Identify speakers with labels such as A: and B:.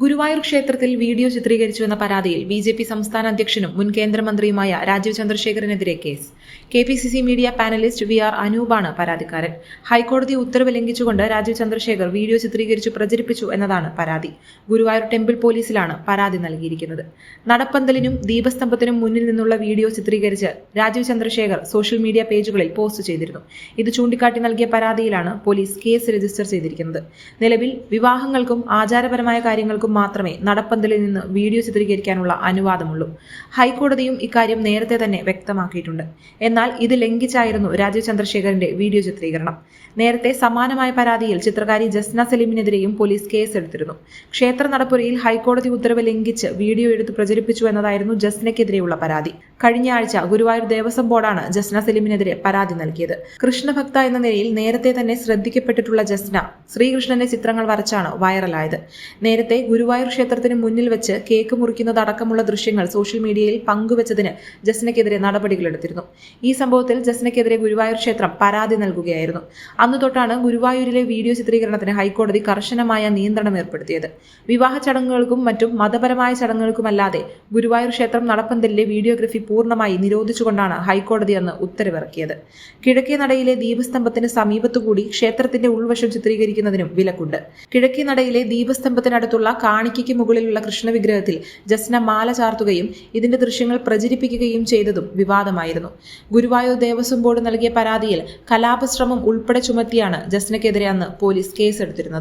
A: ഗുരുവായൂർ ക്ഷേത്രത്തിൽ വീഡിയോ ചിത്രീകരിച്ചുവെന്ന പരാതിയിൽ B J P സംസ്ഥാന അധ്യക്ഷനും മുൻ കേന്ദ്രമന്ത്രിയുമായ രാജീവ് ചന്ദ്രശേഖരനെതിരെ case. K P C C media panelist V R അനൂപാണ് പരാതിക്കാരൻ. ഹൈക്കോടതി ഉത്തരവ് ലംഘിച്ചുകൊണ്ട് രാജീവ് ചന്ദ്രശേഖർ വീഡിയോ ചിത്രീകരിച്ചു പ്രചരിപ്പിച്ചു എന്നതാണ് പരാതി. ഗുരുവായൂർ ടെമ്പിൾ പോലീസിലാണ് പരാതി നൽകിയിരിക്കുന്നത്. നടപ്പന്തലിനും ദീപസ്തംഭത്തിനും മുന്നിൽ നിന്നുള്ള വീഡിയോ ചിത്രീകരിച്ച് രാജീവ് ചന്ദ്രശേഖർ സോഷ്യൽ മീഡിയ പേജുകളിൽ പോസ്റ്റ് ചെയ്തിരുന്നു. ഇത് ചൂണ്ടിക്കാട്ടി നൽകിയ പരാതിയിലാണ് പോലീസ് കേസ് രജിസ്റ്റർ ചെയ്തിരിക്കുന്നത്. നിലവിൽ വിവാഹങ്ങൾക്കും ആചാരപരമായ കാര്യങ്ങൾക്കും മാത്രമേ നടപ്പന്തലിൽ നിന്ന് വീഡിയോ ചിത്രീകരിക്കാനുള്ള അനുവാദമുള്ളൂ. ഹൈക്കോടതിയും ഇക്കാര്യം നേരത്തെ തന്നെ വ്യക്തമാക്കിയിട്ടുണ്ട്. എന്നാൽ ഇത് ലംഘിച്ചായിരുന്നു രാജീവ് ചന്ദ്രശേഖരന്റെ വീഡിയോ ചിത്രീകരണം. നേരത്തെ സമാനമായ പരാതിയിൽ ചിത്രകാരി ജസ്ന സലീമിനെതിരെയും പോലീസ് കേസെടുത്തിരുന്നു. ക്ഷേത്ര നടപ്പുരയിൽ ഹൈക്കോടതി ഉത്തരവ് ലംഘിച്ച് വീഡിയോ എടുത്ത് പ്രചരിപ്പിച്ചു എന്നതായിരുന്നു ജസ്നയ്ക്കെതിരെയുള്ള പരാതി. കഴിഞ്ഞ ആഴ്ച ഗുരുവായൂർ ദേവസ്വം ബോർഡാണ് ജസ്ന സലീമിനെതിരെ പരാതി നൽകിയത്. കൃഷ്ണഭക്ത എന്ന നിലയിൽ നേരത്തെ തന്നെ ശ്രദ്ധിക്കപ്പെട്ടിട്ടുള്ള ജസ്ന ശ്രീകൃഷ്ണന്റെ ചിത്രങ്ങൾ വരച്ചാണ് വൈറലായത്. നേരത്തെ ഗുരുവായൂർ ക്ഷേത്രത്തിന് മുന്നിൽ വെച്ച് കേക്ക് മുറിക്കുന്നതടക്കമുള്ള ദൃശ്യങ്ങൾ സോഷ്യൽ മീഡിയയിൽ പങ്കുവച്ചതിന് ജസ്നയ്ക്കെതിരെ നടപടികളെടുത്തിരുന്നു. ഈ സംഭവത്തിൽ ജസ്നക്കെതിരെ ഗുരുവായൂർ ക്ഷേത്രം പരാതി നൽകുകയായിരുന്നു. അന്നു തൊട്ടാണ് ഗുരുവായൂരിലെ വീഡിയോ ചിത്രീകരണത്തിന് ഹൈക്കോടതി കർശനമായ നിയന്ത്രണം ഏർപ്പെടുത്തിയത്. വിവാഹ ചടങ്ങുകൾക്കും മറ്റും മതപരമായ ചടങ്ങുകൾക്കുമല്ലാതെ ഗുരുവായൂർ ക്ഷേത്രം നടപ്പന്തലിലെ വീഡിയോഗ്രഫി പൂർണമായി നിരോധിച്ചുകൊണ്ടാണ് ഹൈക്കോടതി അന്ന് ഉത്തരവിറക്കിയത്. കിഴക്കേ നടയിലെ ദീപസ്തംഭത്തിന് സമീപത്തുകൂടി ക്ഷേത്രത്തിന്റെ ഉൾവശം ചിത്രീകരിക്കുന്നതിനും വിലക്കുണ്ട്. കിഴക്കേ നടയിലെ ദീപസ്തംഭത്തിനടുത്തുള്ള കാണിക്കയ്ക്ക് മുകളിലുള്ള കൃഷ്ണവിഗ്രഹത്തിൽ ജസ്ന മാല ചാർത്തുകയും ഇതിന്റെ ദൃശ്യങ്ങൾ പ്രചരിപ്പിക്കുകയും ചെയ്തതും വിവാദമായിരുന്നു. ഗുരുവായൂർ ദേവസ്വം ബോർഡ് നൽകിയ പരാതിയിൽ കലാപശ്രമം ഉൾപ്പെടെ ചുമത്തിയാണ് ജസ്നയ്ക്കെതിരെ അന്ന് പോലീസ് കേസെടുത്തിരുന്നത്.